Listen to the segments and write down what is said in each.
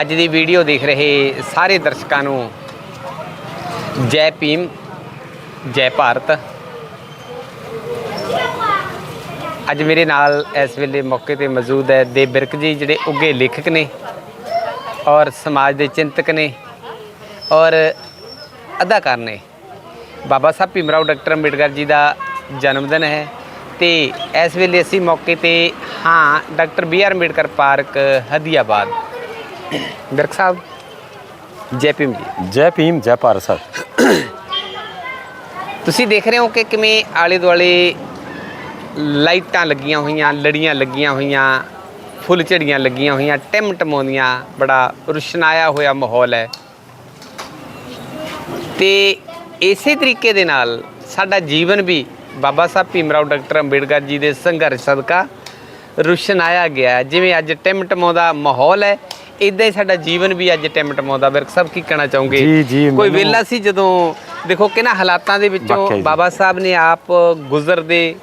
ਅੱਜ ਦੀ ਵੀਡੀਓ ਦੇਖ ਰਹੇ ਸਾਰੇ ਦਰਸ਼ਕਾਂ ਨੂੰ ਜੈ ਭੀਮ, ਜੈ ਭਾਰਤ। ਅੱਜ ਮੇਰੇ ਨਾਲ ਇਸ ਵੇਲੇ ਮੌਕੇ ਤੇ ਮੌਜੂਦ ਹੈ ਦੇ ਬਿਰਕ ਜੀ, ਜਿਹੜੇ ਉੱਗੇ ਲੇਖਕ ਨੇ ਔਰ ਸਮਾਜ ਦੇ ਚਿੰਤਕ ਨੇ ਔਰ ਅਦਾਕਾਰ ਨੇ। ਬਾਬਾ ਸਾਹਿਬ ਭੀਮਰਾਓ ਡਾਕਟਰ ਅੰਬੇਡਕਰ ਜੀ ਦਾ ਜਨਮ ਦਿਨ ਹੈ ਤੇ ਇਸ ਵੇਲੇ ਅਸੀਂ ਮੌਕੇ ਤੇ ਹਾਂ, doctor B R Ambedkar park, Hadiabad. Birk Sahib Jai Bhim ji. ਜੈ ਭੀਮ ਜੈ ਭਾਰਤ ਸਰ। ਤੁਸੀਂ ਦੇਖ ਰਹੇ ਹੋ ਕਿ ਕਿਵੇਂ ਆਲੇ ਦੁਆਲੇ ਲਾਈਟਾਂ ਲੱਗੀਆਂ ਹੋਈਆਂ ਲੜੀਆਂ ਲੱਗੀਆਂ ਹੋਈਆਂ ਫੁੱਲ ਝੜੀਆਂ ਲੱਗੀਆਂ ਹੋਈਆਂ ਟਿਮ ਟਮਾਉਂਦੀਆਂ ਬੜਾ ਰੁਸ਼ਨਾਇਆ ਹੋਇਆ ਮਾਹੌਲ ਹੈ। ਤੇ ਇਸੇ ਤਰੀਕੇ ਦੇ ਨਾਲ ਸਾਡਾ ਜੀਵਨ ਵੀ ਬਾਬਾ ਸਾਹਿਬ ਭੀਮਰਾਓ ਡਾਕਟਰ ਅੰਬੇਡਕਰ ਜੀ ਦੇ ਸੰਘਰਸ਼ ਸਦਕਾ ਰੁਸ਼ਨਾਇਆ ਗਿਆ ਹੈ। ਜਿਵੇਂ ਅੱਜ ਟਿਮ ਟਮਾਉਂਦਾ ਮਾਹੌਲ ਹੈ ਇਦਾਂ ਹੀ ਸਾਡਾ ਜੀਵਨ ਵੀ ਅੱਜ ਟਿਮ ਟਮਾਉਂਦਾ। ਬਿਰਕ ਸਾਹਿਬ ਕੀ ਕਹਿਣਾ ਚਾਹੋਗੇ? ਜੀ, ਜੀ, ਕੋਈ ਵੇਲਾ ਸੀ ਜਦੋਂ? ਦੇਖੋ ਕਿ ਨਾ ਹਾਲਾਤਾਂ ਦੇ ਵਿੱਚੋਂ। ਬਾਬਾ ਸਾਹਿਬ ਨੇ ਆਪ ਗੁਜ਼ਰਦੇ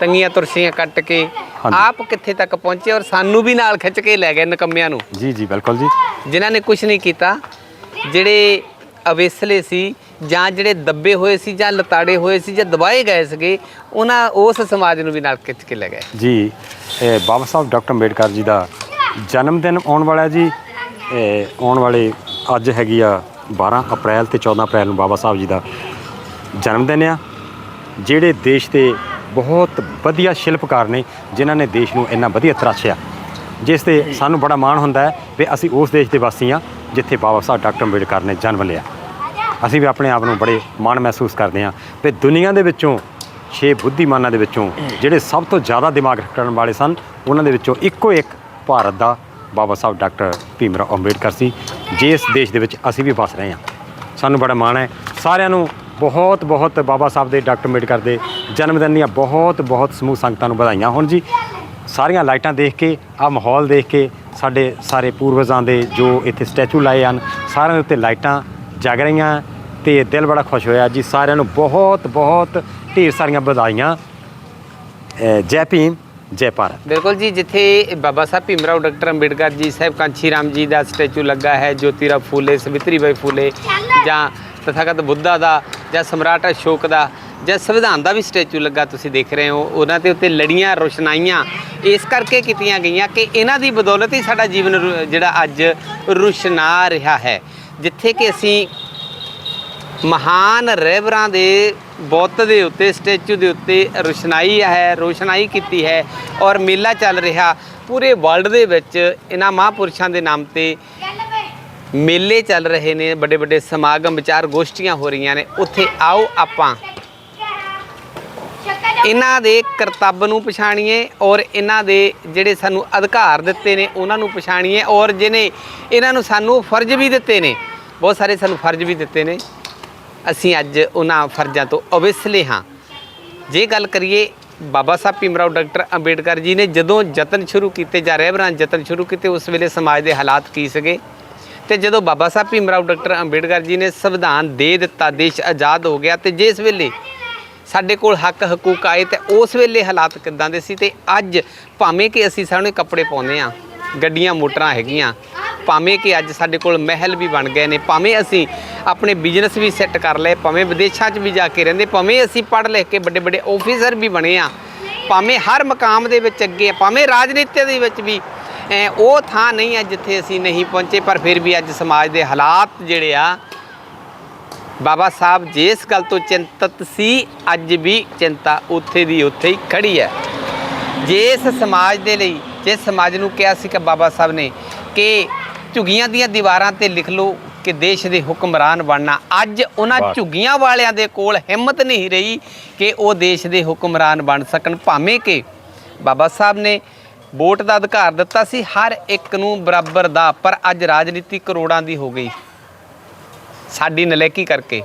ਤੰਗੀਆਂ ਤੁਰਸ਼ੀਆਂ ਕੱਟ ਕੇ। ਆਪ ਕਿੱਥੇ ਤੱਕ ਪਹੁੰਚੇ ਔਰ ਸਾਨੂੰ ਵੀ ਨਾਲ ਖਿੱਚ ਕੇ ਲੈ ਗਏ ਨਕੰਮਿਆਂ ਨੂੰ? ਜੀ ਜੀ ਬਿਲਕੁਲ ਜੀ। ਜਿਨ੍ਹਾਂ ਨੇ ਕੁਝ ਨਹੀਂ ਕੀਤਾ ਜਿਹੜੇ ਅਵੇਸਲੇ ਸੀ ਜਾਂ ਜਿਹੜੇ ਦੱਬੇ ਹੋਏ ਸੀ ਜਾਂ ਲਤਾੜੇ ਹੋਏ ਸੀ ਜਾਂ ਦਬਾਏ ਗਏ ਸੀਗੇ ਉਹਨਾਂ ਉਸ ਸਮਾਜ ਨੂੰ ਵੀ ਨਾਲ ਖਿੱਚ ਕੇ ਲੈ ਗਏ। ਜੀ ਬਾਬਾ ਸਾਹਿਬ ਡਾਕਟਰ ਅੰਬੇਡਕਰ ਜੀ ਦਾ ਜਨਮ ਦਿਨ ਆਉਣ ਵਾਲਾ ਜੀ। ਆਉਣ ਵਾਲੇ ਅੱਜ ਹੈਗੀ ਆ 12 ਅਪ੍ਰੈਲ ਤੇ 14 ਅਪ੍ਰੈਲ ਨੂੰ ਬਾਬਾ ਸਾਹਿਬ ਜੀ ਦਾ ਜਨਮ ਦਿਨ ਆ। ਜਿਹੜੇ ਦੇਸ਼ ਦੇ ਬਹੁਤ ਵਧੀਆ ਸ਼ਿਲਪਕਾਰ ਨੇ, ਜਿਨ੍ਹਾਂ ਨੇ ਦੇਸ਼ ਨੂੰ ਇੰਨਾ ਵਧੀਆ ਤਰਾਸ਼ਿਆ। ਜਿਸ ਤੇ ਸਾਨੂੰ ਬੜਾ ਮਾਣ ਹੁੰਦਾ ਹੈ ਵੀ ਅਸੀਂ ਉਸ ਦੇਸ਼ ਦੇ ਵਾਸੀ ਆ ਜਿੱਥੇ ਬਾਬਾ ਸਾਹਿਬ ਡਾਕਟਰ ਅੰਬੇਡਕਰ ਨੇ ਜਨਮ ਲਿਆ। ਅਸੀਂ ਵੀ ਆਪਣੇ ਆਪ ਨੂੰ ਬੜੇ ਮਾਣ ਮਹਿਸੂਸ ਕਰਦੇ ਹਾਂ ਤੇ ਦੁਨੀਆ ਦੇ ਵਿੱਚੋਂ ਛੇ ਬੁੱਧੀਮਾਨਾਂ ਦੇ ਵਿੱਚੋਂ ਜਿਹੜੇ ਸਭ ਤੋਂ ਜ਼ਿਆਦਾ ਦਿਮਾਗ ਰੱਖਣ ਵਾਲੇ ਸਨ, ਉਹਨਾਂ ਦੇ ਵਿੱਚੋਂ ਇੱਕੋ ਇੱਕ ਭਾਰਤ ਦਾ ਬਾਬਾ ਸਾਹਿਬ ਡਾਕਟਰ ਭੀਮ ਰਾਓ ਅੰਬੇਡਕਰ ਸੀ ਜਿਸ ਦੇਸ਼ ਦੇ ਵਿੱਚ ਅਸੀਂ ਵੀ ਵਸ ਰਹੇ ਹਾਂ। ਸਾਨੂੰ ਬੜਾ ਮਾਣ ਹੈ। ਸਾਰਿਆਂ ਨੂੰ ਬਹੁਤ ਬਹੁਤ ਬਾਬਾ ਸਾਹਿਬ ਦੇ ਡਾਕਟਰ ਅੰਬੇਡਕਰ ਦੇ ਜਨਮ ਦਿਨ ਦੀਆਂ ਬਹੁਤ ਬਹੁਤ ਸਮੂਹ ਸੰਗਤਾਂ ਨੂੰ ਵਧਾਈਆਂ। ਹੋਣ ਜੀ, ਸਾਰੀਆਂ ਲਾਈਟਾਂ ਦੇਖ ਕੇ ਆ ਮਾਹੌਲ ਦੇਖ ਕੇ, ਸਾਡੇ ਸਾਰੇ ਪੂਰਵਜਾਂ ਦੇ ਜੋ ਇੱਥੇ ਸਟੈਚੂ ਲਾਏ ਹਨ, ਸਾਰਿਆਂ ਦੇ ਉੱਤੇ ਲਾਈਟਾਂ ਜਗ ਰਹੀਆਂ ਤੇ ਦਿਲ ਬੜਾ ਖੁਸ਼ ਹੋਇਆ ਜੀ। ਸਾਰਿਆਂ ਨੂੰ ਬਹੁਤ ਬਹੁਤ ਢੇਰ ਸਾਰੀਆਂ ਵਧਾਈਆਂ। ਜੈ ਭੀਮ। ਜੈ ਭਾਰਤ। ਬਿਲਕੁਲ ਜੀ, ਜਿੱਥੇ ਬਾਬਾ ਸਾਹਿਬ ਭੀਮਰਾਓ ਡਾਕਟਰ ਅੰਬੇਡਕਰ ਜੀ, ਸਾਹਿਬ ਕਾਂਚੀ ਰਾਮ ਜੀ ਦਾ ਸਟੈਚੂ ਲੱਗਾ ਹੈ, ਜੋਤੀਰਾਓ ਫੂਲੇ ਸਵਿਤਰੀ ਬਾਈ ਫੂਲੇ, ਜਾਂ ਤਥਾਗਤ ਬੁੱਧਾ ਦਾ, ਜਾਂ ਸਮਰਾਟ ਅਸ਼ੋਕ ਦਾ, ਜਾਂ ਸੰਵਿਧਾਨ ਦਾ ਵੀ ਸਟੈਚੂ ਲੱਗਾ ਤੁਸੀਂ ਦੇਖ ਰਹੇ ਹੋ। ਉਹਨਾਂ ਦੇ ਉੱਤੇ ਲੜੀਆਂ, ਰੋਸ਼ਨਾਈਆਂ, ਇਸ ਕਰਕੇ ਕੀਤੀਆਂ ਗਈਆਂ ਕਿ ਇਹਨਾਂ ਦੀ ਬਦੌਲਤ ਹੀ ਸਾਡਾ ਜੀਵਨ ਰੂ- ਜਿਹੜਾ ਅੱਜ ਰੁਸ਼ਨਾ ਰਿਹਾ ਹੈ। ਜਿੱਥੇ ਕਿ ਅਸੀਂ ਮਹਾਨ ਰਹਿਬਰਾਂ ਦੇ ਬੁੱਤ ਦੇ ਉੱਤੇ, ਸਟੈਚੂ ਦੇ ਉੱਤੇ ਰੋਸ਼ਨਾਈ ਹੈ, ਰੋਸ਼ਨਾਈ ਕੀਤੀ ਹੈ ਔਰ ਮੇਲਾ ਚੱਲ ਰਿਹਾ। ਪੂਰੇ ਵਰਲਡ ਦੇ ਵਿੱਚ ਇਹਨਾਂ ਮਹਾਂਪੁਰਸ਼ਾਂ ਦੇ ਨਾਮ ਤੇ ਮੇਲੇ ਚੱਲ ਰਹੇ ਨੇ। ਵੱਡੇ ਵੱਡੇ ਸਮਾਗਮ, ਵਿਚਾਰ ਗੋਸ਼ਟੀਆਂ ਹੋ ਰਹੀਆਂ ਨੇ। ਉੱਥੇ ਆਓ ਆਪਾਂ। ਇਹਨਾਂ ਦੇ ਕਰਤੱਵ ਨੂੰ ਪਛਾਣੀਏ ਔਰ ਇਹਨਾਂ ਦੇ ਜਿਹੜੇ ਸਾਨੂੰ ਅਧਿਕਾਰ ਦਿੱਤੇ ਨੇ, ਉਹਨਾਂ ਨੂੰ ਪਛਾਣੀਏ ਔਰ ਜਿਹਨੇ ਇਹਨਾਂ ਨੂੰ ਸਾਨੂੰ ਫਰਜ਼ ਵੀ ਦਿੱਤੇ ਨੇ, ਬਹੁਤ ਸਾਰੇ ਸਾਨੂੰ ਫਰਜ਼ ਵੀ ਦਿੱਤੇ ਨੇ। ਅਸੀਂ ਅੱਜ ਉਹਨਾਂ ਫਰਜ਼ਾਂ ਤੋਂ ਅਵਿਸਲੇ ਹਾਂ। ਜੇ ਗੱਲ ਕਰੀਏ, ਬਾਬਾ ਸਾਹਿਬ ਭੀਮਰਾਓ ਡਾਕਟਰ ਅੰਬੇਡਕਰ ਜੀ ਨੇ ਜਦੋਂ ਯਤਨ ਸ਼ੁਰੂ ਕੀਤੇ, ਜਾਂ ਰਹਿਬਰਾਂ ਯਤਨ ਸ਼ੁਰੂ ਕੀਤੇ, ਉਸ ਵੇਲੇ ਸਮਾਜ ਦੇ ਹਾਲਾਤ ਕੀ ਸੀਗੇ? ਤੇ ਜਦੋਂ ਬਾਬਾ ਸਾਹਿਬ ਭੀਮਰਾਓ ਡਾਕਟਰ ਅੰਬੇਡਕਰ ਜੀ ਨੇ ਸੰਵਿਧਾਨ ਦੇ ਦਿੱਤਾ, ਦੇਸ਼ ਆਜ਼ਾਦ ਹੋ ਗਿਆ, ਤੇ ਜਿਸ ਵੇਲੇ ਸਾਡੇ ਕੋਲ ਹੱਕ, ਹਕੂਕ ਆਏ, ਤੇ ਉਸ ਵੇਲੇ ਹਾਲਾਤ ਕਿੱਦਾਂ ਦੇ ਸੀ? ਤੇ ਅੱਜ ਭਾਵੇਂ ਕਿ ਅਸੀਂ ਸਾਹਮਣੇ ਕੱਪੜੇ ਪਾਉਂਦੇ ਆ ਗੱਡੀਆਂ, ਮੋਟਰਾਂ ਹੈਗੀਆਂ ਭਾਵੇਂ ਕਿ ਅੱਜ ਸਾਡੇ ਕੋਲ ਮਹਿਲ ਵੀ ਬਣ ਗਏ ਨੇ, ਭਾਵੇਂ ਅਸੀਂ ਆਪਣੇ ਬਿਜ਼ਨਸ ਵੀ ਸੈੱਟ ਕਰ ਲਏ, ਭਾਵੇਂ ਵਿਦੇਸ਼ਾਂ 'ਚ ਵੀ ਜਾ ਕੇ ਰਹਿੰਦੇ, ਭਾਵੇਂ ਅਸੀਂ ਪੜ੍ਹ ਲਿਖ ਕੇ ਵੱਡੇ ਵੱਡੇ ਆਫੀਸਰ ਵੀ ਬਣੇ ਆ, ਭਾਵੇਂ ਹਰ ਮਕਾਮ ਦੇ ਵਿੱਚ ਅੱਗੇ ਆ, ਭਾਵੇਂ ਰਾਜਨੀਤੀ ਦੇ ਵਿੱਚ ਵੀ ਉਹ ਥਾਂ ਨਹੀਂ ਹੈ ਜਿੱਥੇ ਅਸੀਂ ਨਹੀਂ ਪਹੁੰਚੇ, ਪਰ ਫਿਰ ਵੀ ਅੱਜ ਸਮਾਜ ਦੇ ਹਾਲਾਤ ਜਿਹੜੇ ਆ, ਬਾਬਾ ਸਾਹਿਬ ਜਿਸ ਗੱਲ ਤੋਂ ਚਿੰਤਤ ਸੀ, ਅੱਜ ਵੀ ਚਿੰਤਾ ਉੱਥੇ ਦੀ ਉੱਥੇ ਹੀ ਖੜੀ ਹੈ। ਜਿਸ ਸਮਾਜ ਦੇ ਲਈ ਜਿਸ ਸਮਾਜ ਨੂੰ ਕਿਹਾ ਸੀ ਕਿ ਬਾਬਾ ਸਾਹਿਬ ਨੇ ਕਿ ਝੁੱਗੀਆਂ ਦੀਆਂ ਦੀਵਾਰਾਂ ਤੇ ਲਿਖ ਲਓ ਕਿ ਦੇਸ਼ ਦੇ ਹੁਕਮਰਾਨ ਬਣਨਾ। ਅੱਜ ਉਹਨਾਂ। ਝੁੱਗੀਆਂ ਵਾਲਿਆਂ ਦੇ ਕੋਲ ਹਿੰਮਤ ਨਹੀਂ ਰਹੀ ਕਿ ਉਹ ਦੇਸ਼ ਦੇ ਹੁਕਮਰਾਨ ਬਣ ਸਕਣ। ਭਾਵੇਂ ਕਿ ਬਾਬਾ ਸਾਹਿਬ ਨੇ ਵੋਟ ਦਾ ਅਧਿਕਾਰ ਦਿੱਤਾ ਸੀ ਹਰ ਇੱਕ ਨੂੰ ਬਰਾਬਰ ਦਾ ਪਰ ਅੱਜ ਰਾਜਨੀਤੀ ਕਰੋੜਾਂ ਦੀ ਹੋ ਗਈ। ਸਾਡੀ ਨਲਾਇਕੀ ਕਰਕੇ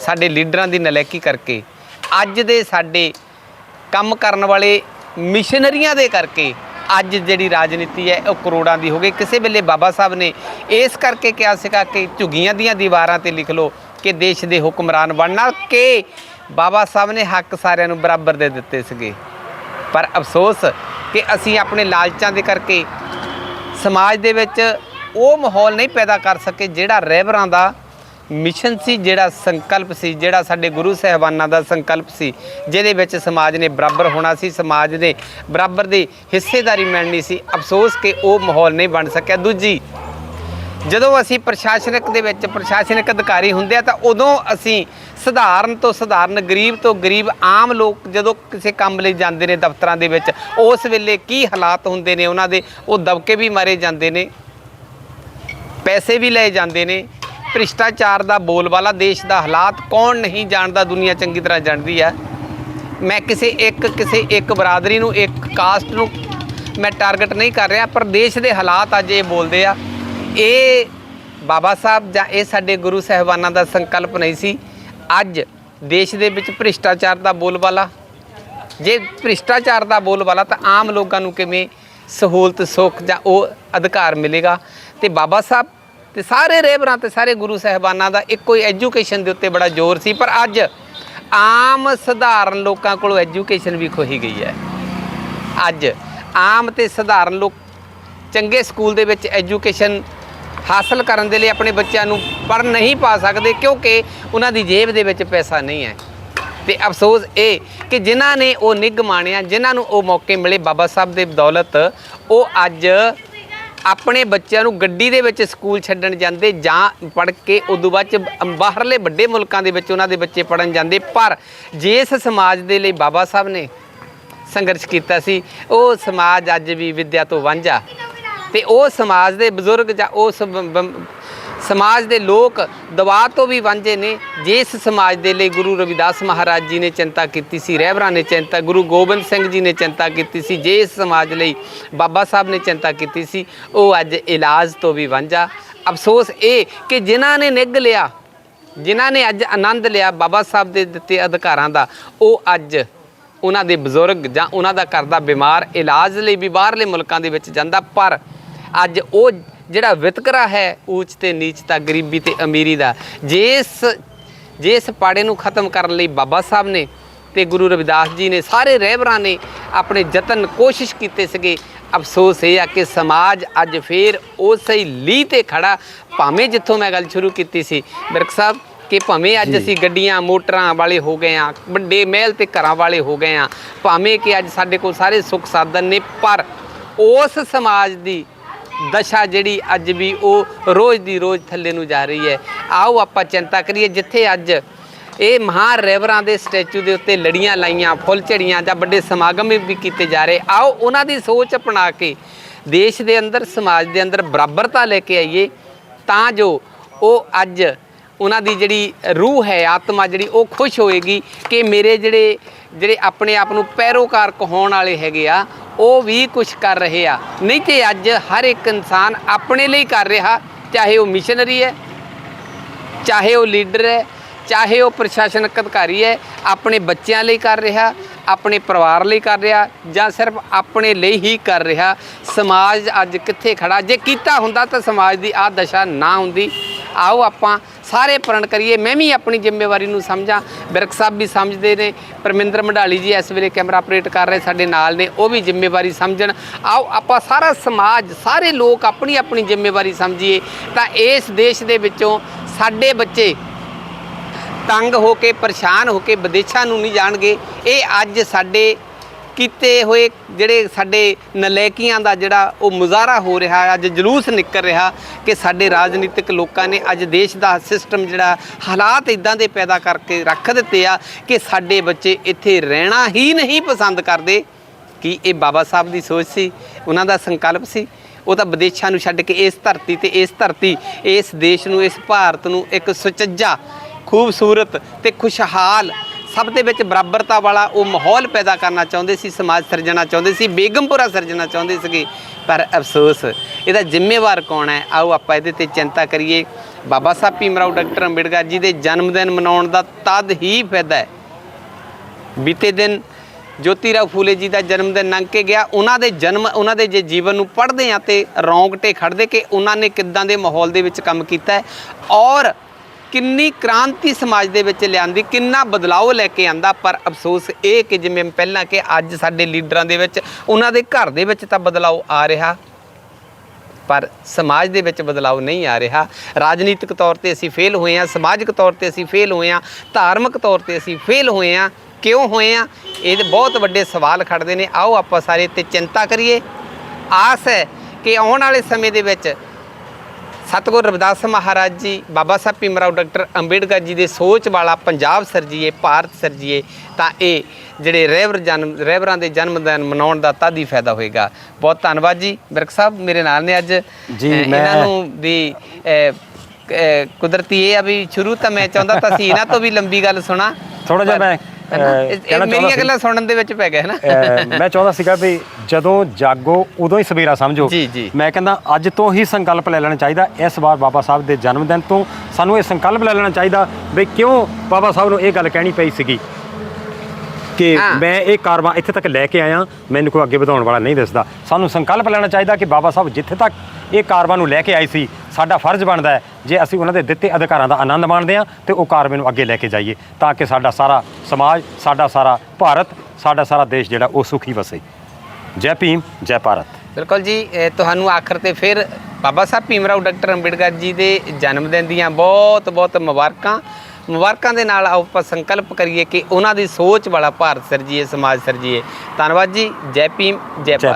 ਸਾਡੇ ਲੀਡਰਾਂ ਦੀ ਨਲਾਇਕੀ ਕਰਕੇ ਅੱਜ ਦੇ ਸਾਡੇ ਕੰਮ ਕਰਨ ਵਾਲੇ ਮਿਸ਼ਨਰੀਆਂ ਦੇ ਕਰਕੇ ਅੱਜ ਜਿਹੜੀ ਰਾਜਨੀਤੀ ਹੈ, ਉਹ ਕਰੋੜਾਂ ਦੀ ਹੋ ਗਈ। ਕਿਸੇ ਵੇਲੇ ਬਾਬਾ ਸਾਹਿਬ ਨੇ ਇਸ ਕਰਕੇ ਕਿਹਾ ਸੀਗਾ ਕਿ ਝੁੱਗੀਆਂ ਦੀਆਂ ਦੀਵਾਰਾਂ ਤੇ ਲਿਖ ਲਓ ਕਿ ਦੇਸ਼ ਦੇ ਹੁਕਮਰਾਨ ਬਣਨਾ ਕਿ ਬਾਬਾ ਸਾਹਿਬ ਨੇ ਹੱਕ ਸਾਰਿਆਂ ਨੂੰ ਬਰਾਬਰ ਦੇ ਦਿੱਤੇ ਸੀਗੇ। ਪਰ ਅਫਸੋਸ ਕਿ ਅਸੀਂ ਆਪਣੇ ਲਾਲਚਾਂ ਦੇ ਕਰਕੇ ਸਮਾਜ ਦੇ ਵਿੱਚ ਉਹ ਮਾਹੌਲ ਨਹੀਂ ਪੈਦਾ ਕਰ ਸਕੇ ਜਿਹੜਾ ਰਹਿਬਰਾਂ ਦਾ ਮਿਸ਼ਨ ਸੀ, ਜਿਹੜਾ ਸੰਕਲਪ ਸੀ, ਜਿਹੜਾ ਸਾਡੇ ਗੁਰੂ ਸਾਹਿਬਾਨਾਂ ਦਾ ਸੰਕਲਪ ਸੀ, ਜਿਹਦੇ ਵਿੱਚ ਸਮਾਜ ਨੇ ਬਰਾਬਰ ਹੋਣਾ ਸੀ, ਸਮਾਜ ਨੇ ਬਰਾਬਰ ਦੀ ਹਿੱਸੇਦਾਰੀ ਮਿਲਣੀ ਸੀ, ਅਫਸੋਸ ਕਿ ਉਹ ਮਾਹੌਲ ਨਹੀਂ ਬਣ ਸਕਿਆ। ਦੂਜੀ, ਜਦੋਂ ਅਸੀਂ ਪ੍ਰਸ਼ਾਸਨਿਕ ਦੇ ਵਿੱਚ ਪ੍ਰਸ਼ਾਸਨਿਕ ਅਧਿਕਾਰੀ ਹੁੰਦੇ ਆ, ਤਾਂ ਉਦੋਂ ਅਸੀਂ ਸਧਾਰਨ ਤੋਂ ਸਧਾਰਨ, ਗਰੀਬ ਤੋਂ ਗਰੀਬ, ਆਮ ਲੋਕ ਜਦੋਂ ਕਿਸੇ ਕੰਮ ਲਈ ਜਾਂਦੇ ਨੇ ਦਫ਼ਤਰਾਂ ਦੇ ਵਿੱਚ, ਉਸ ਵੇਲੇ ਕੀ ਹਾਲਾਤ ਹੁੰਦੇ ਨੇ ਉਹਨਾਂ ਦੇ? ਉਹ ਦਬਕੇ ਵੀ ਮਾਰੇ ਜਾਂਦੇ ਨੇ, ਪੈਸੇ ਵੀ ਲਏ ਜਾਂਦੇ ਨੇ ਭ੍ਰਿਸ਼ਟਾਚਾਰ ਦਾ ਬੋਲਬਾਲਾ, ਦੇਸ਼ ਦਾ ਹਾਲਾਤ, ਕੌਣ ਨਹੀਂ ਜਾਣਦਾ, ਦੁਨੀਆ ਚੰਗੀ ਤਰ੍ਹਾਂ ਜਾਣਦੀ ਹੈ। ਮੈਂ ਕਿਸੇ ਇੱਕ ਕਿਸੇ ਇੱਕ ਬਰਾਦਰੀ ਨੂੰ, ਇੱਕ ਕਾਸਟ ਨੂੰ ਮੈਂ ਟਾਰਗੇਟ ਨਹੀਂ ਕਰ ਰਿਹਾ, ਪਰ ਦੇਸ਼ ਦੇ ਹਾਲਾਤ ਅੱਜ ਇਹ ਬੋਲਦੇ ਆ। ਇਹ ਬਾਬਾ ਸਾਹਿਬ ਜਾਂ ਇਹ ਸਾਡੇ ਗੁਰੂ ਸਾਹਿਬਾਨਾਂ ਦਾ ਸੰਕਲਪ ਨਹੀਂ ਸੀ। ਅੱਜ ਦੇਸ਼ ਦੇ ਵਿੱਚ ਭ੍ਰਿਸ਼ਟਾਚਾਰ ਦਾ ਬੋਲਬਾਲਾ। ਜੇ ਭ੍ਰਿਸ਼ਟਾਚਾਰ ਦਾ ਬੋਲਬਾਲਾ ਤਾਂ ਆਮ ਲੋਕਾਂ ਨੂੰ ਕਿਵੇਂ ਸਹੂਲਤ, ਸੁੱਖ ਜਾਂ ਉਹ ਅਧਿਕਾਰ ਮਿਲੇਗਾ? ਤੇ ਬਾਬਾ ਸਾਹਿਬ ਤੇ ਸਾਰੇ ਰਹਿਬਰਾਂ ਤੇ ਸਾਰੇ ਗੁਰੂ ਸਾਹਿਬਾਨਾਂ ਦਾ ਇੱਕੋ ਹੀ ਐਜੂਕੇਸ਼ਨ ਦੇ ਉੱਤੇ ਬੜਾ ਜ਼ੋਰ ਸੀ, ਪਰ ਅੱਜ ਆਮ ਸਧਾਰਨ ਲੋਕਾਂ ਕੋਲੋਂ ਐਜੂਕੇਸ਼ਨ ਵੀ ਖੋਹੀ ਗਈ ਹੈ। ਅੱਜ ਆਮ ਤੇ ਸਧਾਰਨ ਲੋਕ ਚੰਗੇ ਸਕੂਲ ਦੇ ਵਿੱਚ ਐਜੂਕੇਸ਼ਨ ਹਾਸਲ ਕਰਨ ਦੇ ਲਈ ਆਪਣੇ ਬੱਚਿਆਂ ਨੂੰ ਪੜ੍ਹ ਨਹੀਂ ਪਾ ਸਕਦੇ, ਕਿਉਂਕਿ ਉਹਨਾਂ ਦੀ ਜੇਬ ਦੇ ਵਿੱਚ ਪੈਸਾ ਨਹੀਂ ਹੈ। ਤੇ ਅਫਸੋਸ ਇਹ ਕਿ ਜਿਨ੍ਹਾਂ ਨੇ ਉਹ ਨਿੱਘ ਮਾਣਿਆ, ਜਿਨ੍ਹਾਂ ਨੂੰ ਉਹ ਮੌਕੇ ਮਿਲੇ, ਬਾਬਾ ਸਾਹਿਬ ਦੇ ਬਦੌਲਤ ਉਹ ਅੱਜ ਆਪਣੇ ਬੱਚਿਆਂ ਨੂੰ ਗੱਡੀ ਦੇ ਵਿੱਚ ਸਕੂਲ ਛੱਡਣ ਜਾਂਦੇ ਜਾਂ ਪੜ੍ਹ ਕੇ ਉਦੋਂ ਬਾਅਦ ਚ ਬਾਹਰਲੇ ਵੱਡੇ ਮੁਲਕਾਂ ਦੇ ਵਿੱਚ ਉਹਨਾਂ ਦੇ ਬੱਚੇ ਪੜਨ ਜਾਂਦੇ। ਪਰ ਜਿਸ ਸਮਾਜ ਦੇ ਲਈ ਬਾਬਾ ਸਾਹਿਬ ਨੇ ਸੰਘਰਸ਼ ਕੀਤਾ ਸੀ, ਉਹ ਸਮਾਜ ਅੱਜ ਵੀ ਵਿੱਦਿਆ ਤੋਂ ਵਾਂਝਾ। ਤੇ ਉਹ ਸਮਾਜ ਦੇ ਬਜ਼ੁਰਗ ਜਾਂ ਉਸ ਸਮਾਜ ਦੇ ਲੋਕ ਦਬਾਅ ਤੋਂ ਵੀ ਵਾਂਝੇ ਨੇ। ਜਿਸ ਸਮਾਜ ਦੇ ਲਈ ਗੁਰੂ ਰਵਿਦਾਸ ਮਹਾਰਾਜ ਜੀ ਨੇ ਚਿੰਤਾ ਕੀਤੀ ਸੀ, ਰਹਿਬਰਾਂ ਨੇ ਚਿੰਤਾ, ਗੁਰੂ ਗੋਬਿੰਦ ਸਿੰਘ ਜੀ ਨੇ ਚਿੰਤਾ ਕੀਤੀ ਸੀ, ਜਿਸ ਸਮਾਜ ਲਈ ਬਾਬਾ ਸਾਹਿਬ ਨੇ ਚਿੰਤਾ ਕੀਤੀ ਸੀ, ਉਹ ਅੱਜ ਇਲਾਜ ਤੋਂ ਵੀ ਵਾਂਝਾ। ਅਫਸੋਸ ਇਹ ਕਿ ਜਿਨ੍ਹਾਂ ਨੇ ਨਿੱਘ ਲਿਆ, ਜਿਨ੍ਹਾਂ ਨੇ ਅੱਜ ਆਨੰਦ ਲਿਆ ਬਾਬਾ ਸਾਹਿਬ ਦੇ ਦਿੱਤੇ ਅਧਿਕਾਰਾਂ ਦਾ, ਉਹ ਅੱਜ ਉਹਨਾਂ ਦੇ ਬਜ਼ੁਰਗ ਜਾਂ ਉਹਨਾਂ ਦਾ ਕਰਦਾ ਬਿਮਾਰ ਇਲਾਜ ਲਈ ਵੀ ਬਾਹਰਲੇ ਮੁਲਕਾਂ ਦੇ ਵਿੱਚ ਜਾਂਦਾ, ਪਰ ਅੱਜ ਉਹ ਜਿਹੜਾ ਵਿਤਕਰਾ ਹੈ ਊਚ ਤੇ ਨੀਚਤਾ ਗਰੀਬੀ ਤੇ ਅਮੀਰੀ ਦਾ। ਜਿਸ ਜਿਸ ਪਾੜੇ ਨੂੰ ਖਤਮ ਕਰਨ ਲਈ ਬਾਬਾ ਸਾਹਿਬ ਨੇ ਤੇ ਗੁਰੂ ਰਵਿਦਾਸ ਜੀ ਨੇ ਸਾਰੇ ਰਹਿਬਰਾਂ ਨੇ ਆਪਣੇ ਯਤਨ ਕੋਸ਼ਿਸ਼ ਕੀਤੇ ਸੀਗੇ। ਅਫਸੋਸ ਇਹ ਆ ਕਿ ਸਮਾਜ ਅੱਜ ਫੇਰ ਉਸੇ ਲੀਹ ਤੇ ਖੜਾ। ਭਾਵੇਂ ਜਿੱਥੋਂ ਮੈਂ ਗੱਲ ਸ਼ੁਰੂ ਕੀਤੀ ਸੀ ਬਿਰਕ ਸਾਹਿਬ ਕਿ ਭਾਵੇਂ ਅੱਜ ਅਸੀਂ ਗੱਡੀਆਂ ਮੋਟਰਾਂ ਵਾਲੇ ਹੋ ਗਏ ਆ ਵੱਡੇ ਮਹਿਲ ਤੇ ਘਰਾਂ ਵਾਲੇ ਹੋ ਗਏ ਆ ਭਾਵੇਂ ਕਿ ਅੱਜ ਸਾਡੇ ਕੋਲ ਸਾਰੇ ਸੁੱਖ ਸਾਧਨ ਨੇ ਪਰ ਉਸ ਸਮਾਜ ਦੀ ਦਸ਼ਾ ਜਿਹੜੀ ਅੱਜ ਵੀ ਉਹ ਰੋਜ਼ ਦੀ ਰੋਜ਼ ਥੱਲੇ ਨੂੰ ਜਾ ਰਹੀ ਹੈ। ਆਓ ਆਪਾਂ ਚਿੰਤਾ ਕਰੀਏ, ਜਿੱਥੇ ਅੱਜ ਇਹ ਮਹਾਨ ਰੈਵਰਾਂ ਦੇ ਸਟੈਚੂ ਦੇ ਉੱਤੇ ਲੜੀਆਂ ਲਾਈਆਂ, ਫੁੱਲ ਝੜੀਆਂ ਜਾਂ ਵੱਡੇ ਸਮਾਗਮ ਵੀ ਕੀਤੇ ਜਾ ਰਹੇ। ਆਓ ਉਹਨਾਂ ਦੀ ਸੋਚ ਅਪਣਾ ਕੇ ਦੇਸ਼ ਦੇ ਅੰਦਰ, ਸਮਾਜ ਦੇ ਅੰਦਰ ਬਰਾਬਰਤਾ ਲੈ ਕੇ ਆਈਏ, ਤਾਂ ਜੋ ਉਹ ਅੱਜ ਉਹਨਾਂ ਦੀ ਜਿਹੜੀ ਰੂਹ ਹੈ, ਆਤਮਾ ਜਿਹੜੀ ਉਹ ਖੁਸ਼ ਹੋਏਗੀ ਕਿ ਮੇਰੇ ਜਿਹੜੇ ਜਿਹੜੇ ਆਪਣੇ ਆਪ ਨੂੰ ਪੈਰੋਕਾਰ ਕਹਾਉਣ ਵਾਲੇ ਹੈਗੇ ਆ, ਉਹ ਵੀ ਕੁਝ ਕਰ ਰਹੇ ਆ। ਨਹੀਂ ਤੇ ਅੱਜ ਹਰ ਇੱਕ ਇਨਸਾਨ ਆਪਣੇ ਲਈ ਕਰ ਰਿਹਾ, ਚਾਹੇ ਉਹ ਮਿਸ਼ਨਰੀ ਹੈ, ਚਾਹੇ ਉਹ ਲੀਡਰ ਹੈ, ਚਾਹੇ ਉਹ ਪ੍ਰਸ਼ਾਸਨਿਕ ਅਧਿਕਾਰੀ ਹੈ, ਆਪਣੇ ਬੱਚਿਆਂ ਲਈ ਕਰ ਰਿਹਾ, ਆਪਣੇ ਪਰਿਵਾਰ ਲਈ ਕਰ ਰਿਹਾ, ਜਾਂ ਸਿਰਫ ਆਪਣੇ ਲਈ ਹੀ ਕਰ ਰਿਹਾ। ਸਮਾਜ ਅੱਜ ਕਿੱਥੇ ਖੜਾ, ਜੇ ਕੀਤਾ ਹੁੰਦਾ ਤਾਂ ਸਮਾਜ ਦੀ ਆ ਦਸ਼ਾ ਨਾ ਹੁੰਦੀ। ਆਓ ਆਪਾਂ ਸਾਰੇ ਪ੍ਰਣ ਕਰੀਏ, ਮੈਂ ਵੀ ਆਪਣੀ ਜ਼ਿੰਮੇਵਾਰੀ ਨੂੰ ਸਮਝਾਂ। ਬਿਰਕ ਸਾਹਿਬ ਵੀ ਸਮਝਦੇ ਨੇ, ਪਰਮਿੰਦਰ ਮੰਡਾਲੀ ਜੀ ਇਸ ਵੇਲੇ ਕੈਮਰਾ ਆਪਰੇਟ ਕਰ ਰਹੇ ਸਾਡੇ ਨਾਲ ਨੇ, ਉਹ ਵੀ ਜ਼ਿੰਮੇਵਾਰੀ ਸਮਝਣ। ਆਓ, ਆਪਾਂ ਸਾਰਾ ਸਮਾਜ, ਸਾਰੇ ਲੋਕ ਆਪਣੀ ਆਪਣੀ ਜ਼ਿੰਮੇਵਾਰੀ ਸਮਝੀਏ। ਤਾਂ ਇਸ ਦੇਸ਼ ਦੇ ਵਿੱਚੋਂ ਸਾਡੇ ਬੱਚੇ ਤੰਗ ਹੋ ਕੇ, ਪਰੇਸ਼ਾਨ ਹੋ ਕੇ ਵਿਦੇਸ਼ਾਂ ਨੂੰ ਨਹੀਂ ਜਾਣਗੇ। ਇਹ ਅੱਜ ਸਾਡੇ ਕੀਤੇ ਹੋਏ ਜਿਹੜੇ ਸਾਡੇ ਨਲੇਕੀਆਂ ਦਾ ਜਿਹੜਾ ਉਹ ਮੁਜ਼ਾਹਰਾ ਹੋ ਰਿਹਾ ਅੱਜ ਜਲੂਸ ਨਿਕਲ ਰਿਹਾ ਕਿ ਸਾਡੇ ਰਾਜਨੀਤਿਕ ਲੋਕਾਂ ਨੇ ਅੱਜ ਦੇਸ਼ ਦਾ ਸਿਸਟਮ ਜਿਹੜਾ ਹਾਲਾਤ ਇਦਾਂ ਦੇ ਪੈਦਾ ਕਰਕੇ ਰੱਖ ਦਿੱਤੇ ਆ ਕਿ ਸਾਡੇ ਬੱਚੇ ਇੱਥੇ ਰਹਿਣਾ ਹੀ ਨਹੀਂ ਪਸੰਦ ਕਰਦੇ। ਕੀ ਇਹ ਬਾਬਾ ਸਾਹਿਬ ਦੀ ਸੋਚ ਸੀ? ਉਹਨਾਂ ਦਾ ਸੰਕਲਪ ਸੀ? ਉਹ ਤਾਂ ਵਿਦੇਸ਼ਾਂ ਨੂੰ ਛੱਡ ਕੇ ਇਸ ਧਰਤੀ ਤੇ ਇਸ ਧਰਤੀ, ਇਸ ਦੇਸ਼ ਨੂੰ, ਇਸ ਭਾਰਤ ਨੂੰ ਇੱਕ ਸੁਚੱਜਾ, ਖੂਬਸੂਰਤ ਤੇ ਖੁਸ਼ਹਾਲ ਸਭ ਦੇ ਵਿੱਚ ਬਰਾਬਰਤਾ ਵਾਲਾ ਉਹ ਮਾਹੌਲ ਪੈਦਾ ਕਰਨਾ ਚਾਹੁੰਦੇ ਸੀ, ਸਮਾਜ ਸਿਰਜਣਾ ਚਾਹੁੰਦੇ ਸੀ ਬੇਗਮਪੁਰਾ ਸਿਰਜਣਾ ਚਾਹੁੰਦੇ ਸੀਗੇ। ਪਰ ਅਫਸੋਸ, ਇਹਦਾ ਜ਼ਿੰਮੇਵਾਰ ਕੌਣ ਹੈ? ਆਓ ਆਪਾਂ ਇਹਦੇ ਤੇ ਚਿੰਤਾ ਕਰੀਏ। ਬਾਬਾ ਸਾਹਿਬ ਭੀਮਰਾਓ ਡਾਕਟਰ ਅੰਬੇਡਕਰ ਜੀ ਦੇ ਜਨਮ ਦਿਨ ਮਨਾਉਣ ਦਾ ਤਦ ਹੀ ਫਾਇਦਾ ਹੈ। ਬੀਤੇ ਦਿਨ ਜੋਤੀਰਾਓ ਫੂਲੇ ਜੀ ਦਾ ਜਨਮ ਦਿਨ ਲੰਘ ਕੇ ਗਿਆ। ਉਹਨਾਂ ਦੇ ਜਨਮ, ਉਹਨਾਂ ਦੇ ਜੇ ਜੀਵਨ ਨੂੰ ਪੜ੍ਹਦੇ ਆ ਤੇ ਰੌਂਗਟੇ ਖੜਦੇ ਕਿ ਉਹਨਾਂ ਨੇ ਕਿੱਦਾਂ ਦੇ ਮਾਹੌਲ ਦੇ ਵਿੱਚ ਕੰਮ ਕੀਤਾ ਹੈ। ਔਰ ਕਿੰਨੀ ਕ੍ਰਾਂਤੀ ਸਮਾਜ ਦੇ ਵਿੱਚ ਲਿਆਂਦੀ, ਕਿੰਨਾ ਬਦਲਾਅ ਲੈ ਕੇ ਆਂਦਾ, ਪਰ ਅਫਸੋਸ ਇਹ ਕਿ ਜਿਵੇਂ ਪਹਿਲਾਂ ਕਿ ਅੱਜ ਸਾਡੇ ਲੀਡਰਾਂ ਦੇ ਵਿੱਚ, ਉਹਨਾਂ ਦੇ ਘਰ ਦੇ ਵਿੱਚ ਤਾਂ ਬਦਲਾਅ ਆ ਰਿਹਾ, ਪਰ ਸਮਾਜ ਦੇ ਵਿੱਚ ਬਦਲਾਅ ਨਹੀਂ ਆ ਰਿਹਾ। ਰਾਜਨੀਤਿਕ ਤੌਰ ਤੇ ਅਸੀਂ ਫੇਲ ਹੋਏ ਹਾਂ, ਸਮਾਜਿਕ ਤੌਰ ਤੇ ਅਸੀਂ ਫੇਲ ਹੋਏ ਹਾਂ, ਧਾਰਮਿਕ ਤੌਰ ਤੇ ਅਸੀਂ ਫੇਲ ਹੋਏ ਹਾਂ, ਕਿਉਂ ਹੋਏ ਹਾਂ? ਇਹਦੇ ਬਹੁਤ ਵੱਡੇ ਸਵਾਲ ਖੜਦੇ ਨੇ। ਆਓ ਆਪਾਂ ਸਾਰੇ ਤੇ ਚਿੰਤਾ ਕਰੀਏ। ਆਸ ਹੈ ਕਿ ਆਉਣ ਵਾਲੇ ਸਮੇਂ ਦੇ ਵਿੱਚ ਸਤਿਗੁਰ ਰਵਿਦਾਸ ਮਹਾਰਾਜ ਜੀ ਬਾਬਾ ਸਾਹਿਬ ਭੀਮਰਾਓ ਡਾਕਟਰ ਅੰਬੇਡਕਰ ਜੀ ਦੇ ਸੋਚ ਵਾਲਾ ਪੰਜਾਬ ਸਰਜੀਏ ਭਾਰਤ ਸਰਜੀਏ ਤਾਂ ਇਹ ਜਿਹੜੇ ਰਹਿਬਰ ਜਨਮ ਰਹਿਬਰਾਂ ਦੇ ਜਨਮ ਦਿਨ ਮਨਾਉਣ ਦਾ ਤਦ ਫਾਇਦਾ ਹੋਏਗਾ। ਬਹੁਤ ਧੰਨਵਾਦ ਜੀ। ਬਿਰਕ ਸਾਹਿਬ ਮੇਰੇ ਨਾਲ ਨੇ ਅੱਜ। ਇਹਨਾਂ ਨੂੰ ਵੀ ਕੁਦਰਤੀ ਇਹ ਆ ਵੀ ਸ਼ੁਰੂ ਤਾਂ ਮੈਂ ਚਾਹੁੰਦਾ ਤਾਂ ਸੀ ਇਹਨਾਂ ਤੋਂ ਵੀ ਲੰਬੀ ਗੱਲ ਸੁਣਾ। ਥੋੜ੍ਹਾ ਜਿਹਾ ਮੈਂ, ਚਾਹੁੰਦਾ ਮੇਰੀਆਂ। ਗੱਲਾਂ ਸੁਣਨ ਦੇ ਵਿੱਚ ਪੈ ਗਏ ਹੈ ਨਾ ਮੈਂ ਚਾਹੁੰਦਾ ਸੀਗਾ ਵੀ ਜਦੋਂ ਜਾਗੋ ਉਦੋਂ ਹੀ ਸਵੇਰਾ ਸਮਝੋ। ਮੈਂ ਕਹਿੰਦਾ ਅੱਜ ਤੋਂ ਹੀ ਸੰਕਲਪ ਲੈ ਲੈਣਾ ਚਾਹੀਦਾ ਇਸ ਵਾਰ ਬਾਬਾ ਸਾਹਿਬ ਦੇ ਜਨਮ ਦਿਨ ਤੋਂ ਸਾਨੂੰ ਇਹ ਸੰਕਲਪ ਲੈ ਲੈਣਾ ਚਾਹੀਦਾ ਵੀ ਕਿਉਂ ਬਾਬਾ ਸਾਹਿਬ ਨੂੰ ਇਹ ਗੱਲ ਕਹਿਣੀ ਪਈ ਸੀਗੀ ਕਿ। ਮੈਂ ਇਹ ਕਾਰਵਾ ਇੱਥੇ ਤੱਕ ਲੈ ਕੇ ਆਇਆ ਮੈਨੂੰ ਕੋਈ ਅੱਗੇ ਵਧਾਉਣ ਵਾਲਾ ਨਹੀਂ ਦਿਸਦਾ। ਸਾਨੂੰ ਸੰਕਲਪ ਲੈਣਾ ਚਾਹੀਦਾ ਕਿ ਬਾਬਾ ਸਾਹਿਬ ਜਿੱਥੇ ਤੱਕ ਇਹ ਕਾਰਵਾ ਨੂੰ ਲੈ ਕੇ ਆਏ ਸੀ ਸਾਡਾ ਫਰਜ਼ ਬਣਦਾ ਹੈ ਜੇ ਅਸੀਂ ਉਹਨਾਂ ਦੇ ਦਿੱਤੇ ਅਧਿਕਾਰਾਂ ਦਾ ਆਨੰਦ ਮਾਣਦੇ ਹਾਂ ਤੇ ਉਹ ਕਾਰਵੇ ਨੂੰ ਅੱਗੇ ਲੈ ਕੇ ਜਾਈਏ ਤਾਂ ਕਿ ਸਾਡਾ ਸਾਰਾ ਸਮਾਜ ਸਾਡਾ ਸਾਰਾ ਭਾਰਤ ਸਾਡਾ ਸਾਰਾ ਦੇਸ਼ ਜਿਹੜਾ ਉਹ ਸੁਖੀ ਵਸੇ। ਜੈ ਭੀਮ ਜੈ ਭਾਰਤ। ਬਿਲਕੁਲ ਜੀ ਇਹ ਤੁਹਾਨੂੰ ਆਖਰ ਤੇ ਫਿਰ ਬਾਬਾ ਸਾਹਿਬ ਭੀਮਰਾਓ ਡਾਕਟਰ ਅੰਬੇਡਕਰ ਜੀ ਦੇ ਜਨਮ ਦਿਨ ਦੀਆਂ ਬਹੁਤ ਬਹੁਤ ਮੁਬਾਰਕਾਂ। ਮੁਬਾਰਕਾਂ ਦੇ ਨਾਲ ਆਓ ਆਪਾਂ ਸੰਕਲਪ ਕਰੀਏ ਕਿ ਉਹਨਾਂ ਦੀ ਸੋਚ ਵਾਲਾ ਭਾਰਤ ਸਰਜੀਏ ਸਮਾਜ ਸਰਜੀਏ। ਧੰਨਵਾਦ ਜੀ ਜੈ ਭੀਮ ਜੈ ਜੈ ਭਾਰਤ।